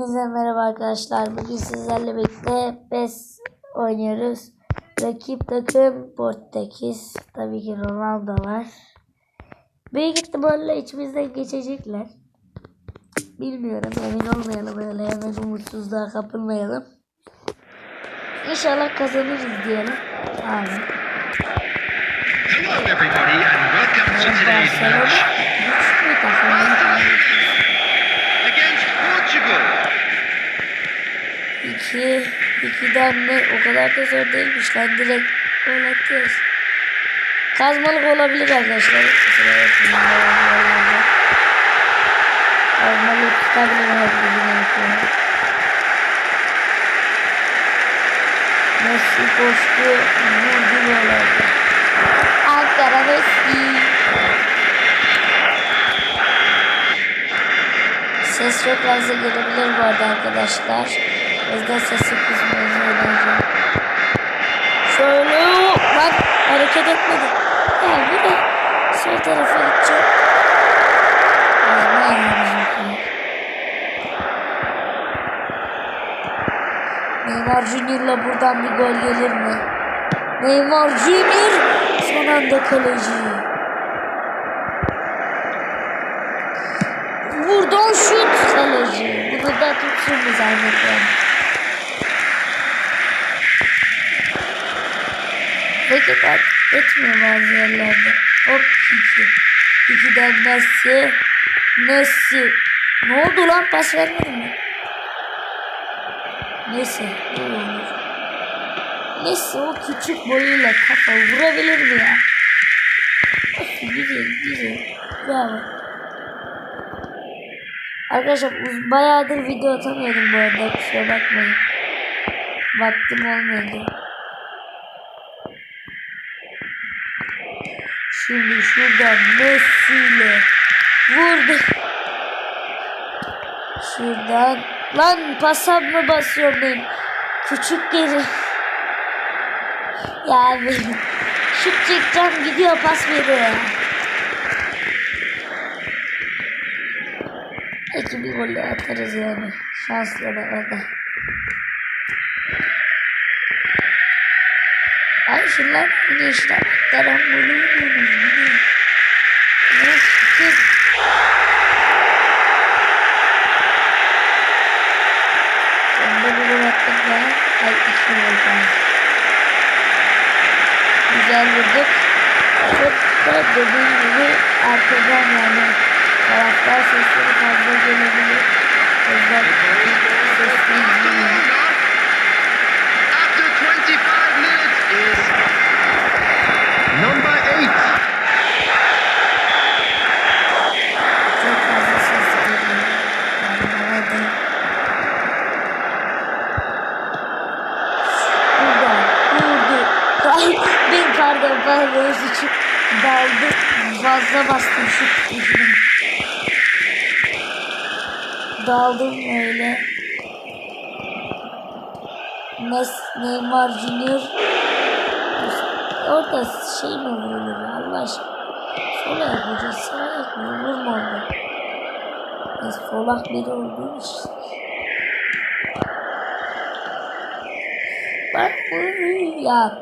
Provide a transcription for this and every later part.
Hepinize merhaba arkadaşlar. Bugün sizlerle birlikte PES oynuyoruz. Rakip takım Portekiz. Tabii ki Ronaldo var. Büyük ihtimalle içimizden geçecekler. Bilmiyorum emin olmayalım öyle hemen umutsuzluğa kapılmayalım. İnşallah kazanırız diyelim. Amin. Hello, everybody, and welcome to today's match 2 2'den mi? O kadar da zor değilmiş lan direkt gol atıyoruz. Kazmalık olabilir arkadaşlar. Kazmalık tutabilir herkesin. Messi koştu. Vurdu böyle. Ankara Messi. Ses çok fazla gelebilir bu arada arkadaşlar. O yüzden sesi kısmınızı önereceğim. Şöyle bak hareket etmedi. Ya bu da sol tarafa gidecek. Yani. Neymar Junior'la buradan bir gol gelir mi? Neymar Junior son anda kaleci. Buradan şut kaleci. Bunu da tutsun mu zannediyorum. Peki bak etmiyor bazı yerlerde. Hop iki. İkiden Messi. Messi. Ne oldu lan pas vermedi mi? Neyse. Messi o küçük boyuyla kafa vurabilir mi ya? Güzel güzel. Bravo. Arkadaşlar bayağıdır video atamıyordum bu arada kusura bakmayın. Vaktim olmadı. Şimdi şuradan Messi ile vurdu. Şuradan lan pasa mı basıyorum ben? Küçük geri. Ya abi şut çekeceğim gidiyor pas veriyor. Belki bir gol daha atarız yani. Şanslı da orada. Ay şunlar ne işte. Şükür. Sonunda bir gol attık daha. Ay gol daha. Güzel vurduk. Çok da dediğim gibi arkadan yani taraftar sesleri fazla gelebilir. Yüzden sesli izlemeyin. Neymar Junior Orada şey mi vurulur ya Allah aşkına? Sol ayak hoca sağ ayak mı vurur mu orada? Ben solak biri olduğum. Bak bu ya.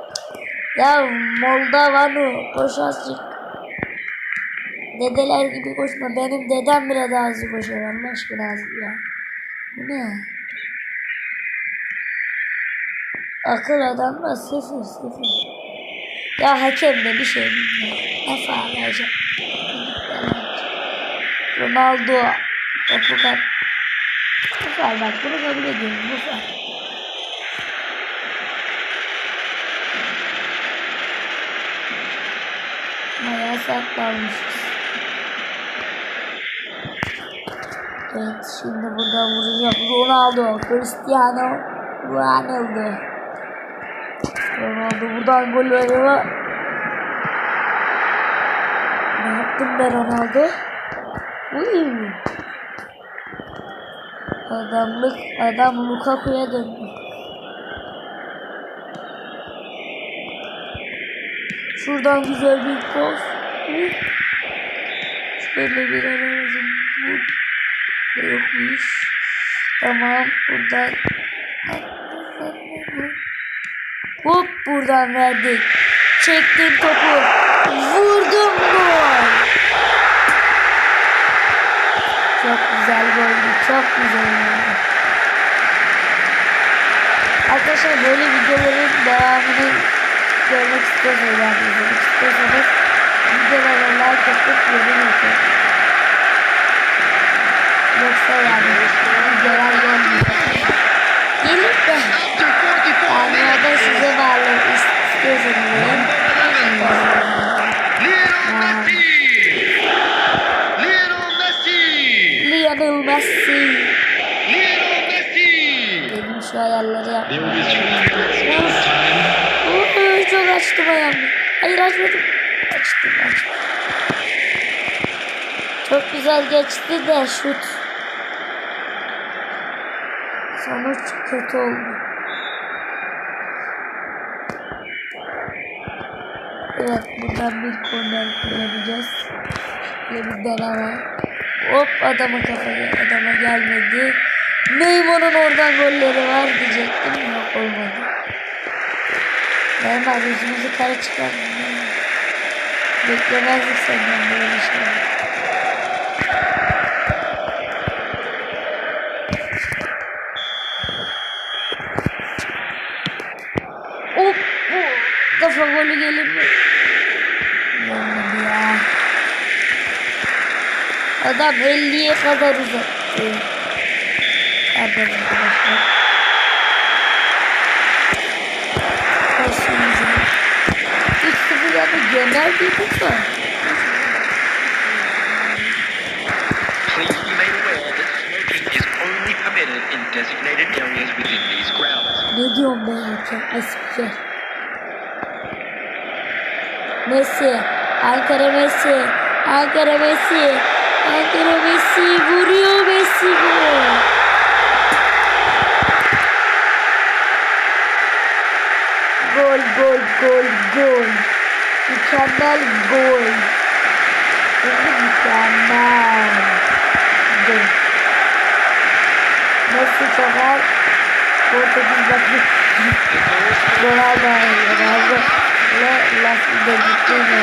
Ya Moldovan'ı koş azıcık. Dedeler gibi koşma. Benim dedem bile daha hızlı koşar. Allah aşkına ya. Bu ne? Akıl adamla sıfır sıfır. Ya hakem de bir şey faal hocam? Ronaldo topu kap. Bu faal bak bunu kabul ediyorum. Bu faal. Bayağı saklanmışız. Evet şimdi burada vuracak Ronaldo, Cristiano Ronaldo. Ronaldo buradan gol veriyor. Ne yaptın be Ronaldo? Uy. Adamlık adam Lukaku'ya döndü. Şuradan güzel bir poz. Şöyle bir aramızın bu yokmuş. Tamam buradan. Hop buradan verdik. Çektim topu. Vurdum gol. Çok güzel goldü. Çok güzel oldu. Arkadaşlar böyle videoların devamını görmek istiyorsanız yani izlemek açtım ayağımı. Hayır açmadım. Açtım açtım. Çok güzel geçti de şut. Sonuç kötü oldu. Evet buradan bir korner kullanacağız. Böyle bir deneme. Hop adama kafa gel- adama gelmedi. Neymar'ın oradan golleri var diyecektim. Yok olmadı. Neymar yüzümüzü kara çıkar. Beklemezdik senden böyle şeyler. Hop bu kafa golü gelir mi? Gelmedi ya. Adam 50'ye kadar uzattı. Pardon arkadaşlar. Within these grounds. Ne diyorum ben? Ay spiker. Messi. Ankara Messi. Ankara Messi. Ankara Messi. Vuruyor Messi gol. Gol gol gol gol. Mükemmel gol. Şimdi mükemmel. Gol. Messi çakar. Portekiz bakıyor. Ronaldo, Ronaldo ve Las Dedikleri.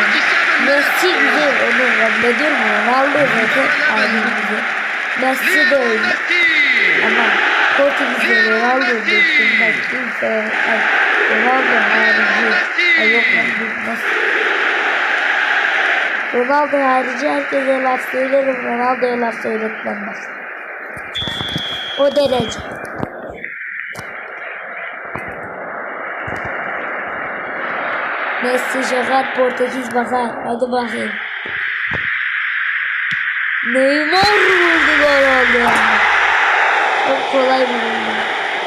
Messi güzel onu kabul ediyorum. Ronaldo zaten aynı güzel. Messi de öyle. Ama Portekiz'de Ronaldo dışında kimse ay, Ronaldo harici ay yok lan nasıl Ronaldo harici herkese laf söylerim Ronaldo'ya laf söyletmem bak. O derece. Messi şakar Portekiz bakar. Hadi bakayım. Neymar vurdu yani. Çok kolay oyun.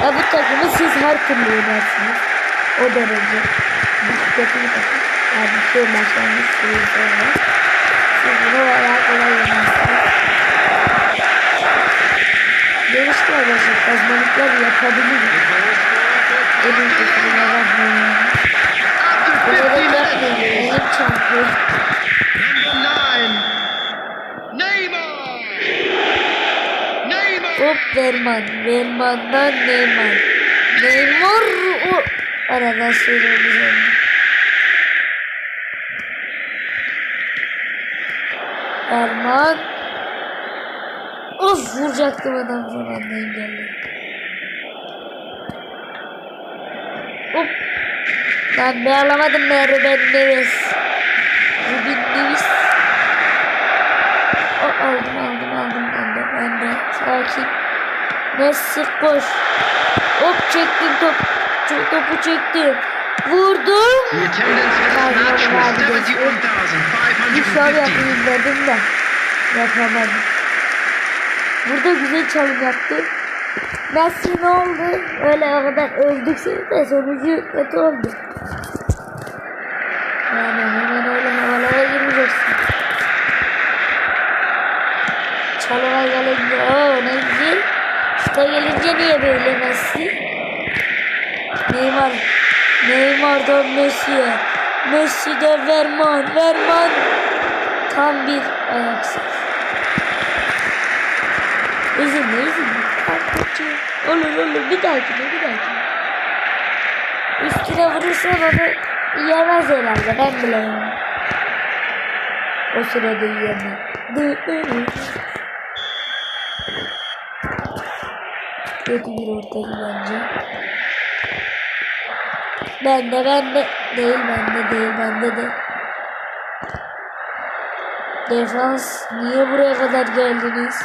Ya bu takımı siz her türlü yenersiniz. O derece. Bir kötü bir takım. Yani bir şey başlangıç değil sonra. Siz bunu bayağı kolay yenersiniz. Demiştim arkadaşlar kazmalıklar yapabilir. Benim kusuruma bakmayın. After 50 Bilerek yapmayın. Elim çarpıyor. Hop Verman. Verman'dan Neymar. Neymar o aradan sıyrıldı sonra. Verman. Of vuracaktım adam son anda engelledi. Hop. Lan be alamadım be Ruben Neves. Ruben Neves. O, aldım aldım aldım ben de ben de sakin. Messi koş. Hop çektim top. Ç- topu çektim. Vurdum. Bir 71,550. yapayım dedim de yapamadım. Burada güzel çalım yaptı. Messi ne oldu? Öyle o kadar öldük seni de sonucu kötü oldu. Yani hemen öyle havalara girmeyeceksin. Çalıma gelince o ne güzel. Şuta gelince niye böyle Messi? Neymar. Neymar'dan Messi'ye. Messi'den Verman. Verman. Tam bir ayaksız. Üzülme üzülme. Kaçın. Olur olur bir dahakine bir dahakine. Üstüne vurursan onu yemez herhalde ben bileyim. O sırada yiyemem. Kötü bir ortayı bence. Bende bende değil bende değil bende de. Defans niye buraya kadar geldiniz?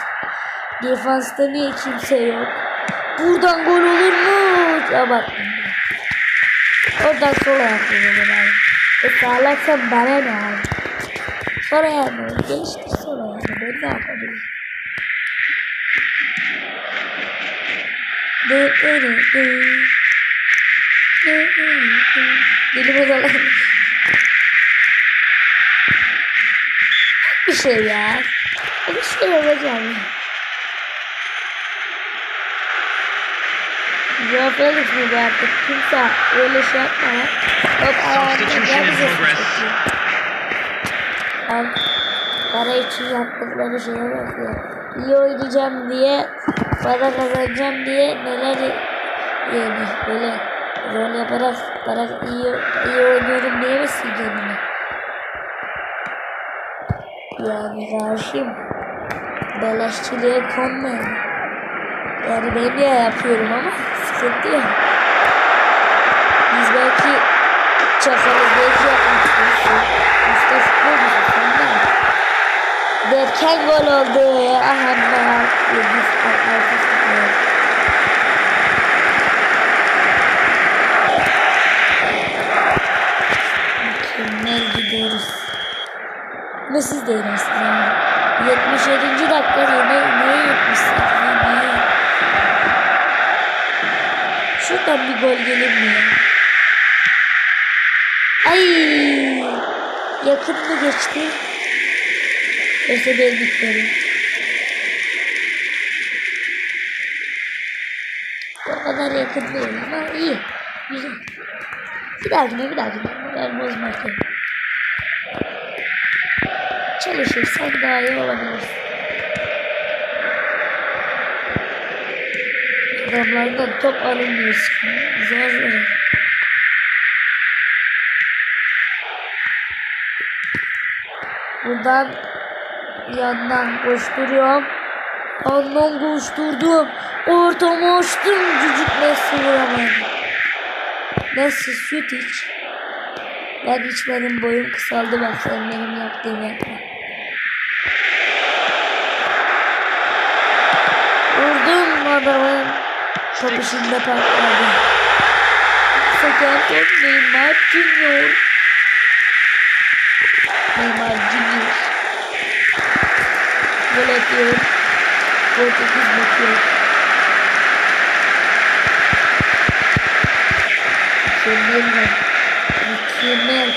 Defansta niye kimse yok? Buradan gol olur mu? Abartma. Oradan sola yapıyorum abi. E sağlarsam bana ne abi? Sonra yani geçti sonra yani ben ne yapabilirim? Dı dı dı dı. Dilime dolan. Bir şey ya. Bir şey. Joe Felix mi bu artık? Kimse öyle şey yapma ya. Bak Substitution gel bize. Ben para için yaptıkları şeye bak ya. İyi oynayacağım diye, para kazanacağım diye neler yani böyle Rol yaparak, yaparak iyi, iyi oynuyorum diyemezsin kendine. Yani karşıyım. Beleşçiliğe konmayın. Yani ben de yapıyorum ama sıkıntı yok. Biz belki çakalız, belki yapmışız. Usta futbolcuyuz, ondan. Derken gol oldu. Aha, ben 7 6 6 siz de yenersiniz yani. 77. dakika yine niye 78 niye? Şuradan bir gol gelir mi ya? Ay! Yakın mı geçti? Ben gitmedim. O kadar yakın değil ama iyi. Güzel. Bir dahakine bir dahakine. Ben bozmak yok. Çalışırsan daha iyi olabilirsin. Adamlardan top alınmıyor. Zor zor. Buradan yandan koşturuyorum. Yandan koşturdum. Ortamı açtım. Cücük Messi vuramadı. Messi süt iç. Ben hiç benim boyum kısaldı bak sen benim yaptığım yapma. Vurdum adamın kapışında patladı. Sakat top Neymar Junior. Neymar Junior. Gol atıyor. Portekiz bakıyor. Mükemmel. Mükemmel.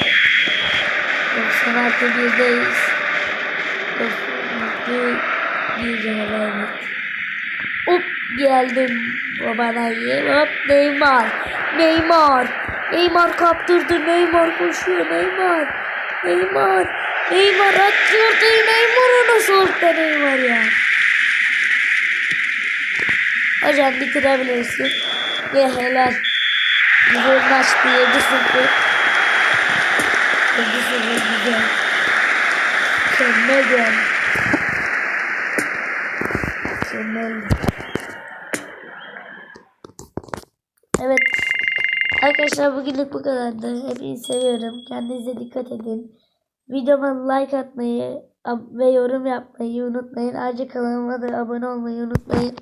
96 birdeyiz. Mutlu bir canavar. Hop geldim babana. Hop Neymar. Neymar. Neymar kaptırdı. Neymar koşuyor. Neymar. Neymar. Neymar attı. Neymar nasıl orta Neymar ya. Hocam bitirebilirsin. Ye helal. Güzel maçtı 7-0. 7-0 güzel. Mükemmel yani. Evet. Arkadaşlar bugünlük bu kadardı. Hepinizi seviyorum. Kendinize dikkat edin. Videoma like atmayı ve yorum yapmayı unutmayın. Ayrıca kanalıma da abone olmayı unutmayın.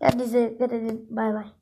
Kendinize dikkat edin. Bay bay.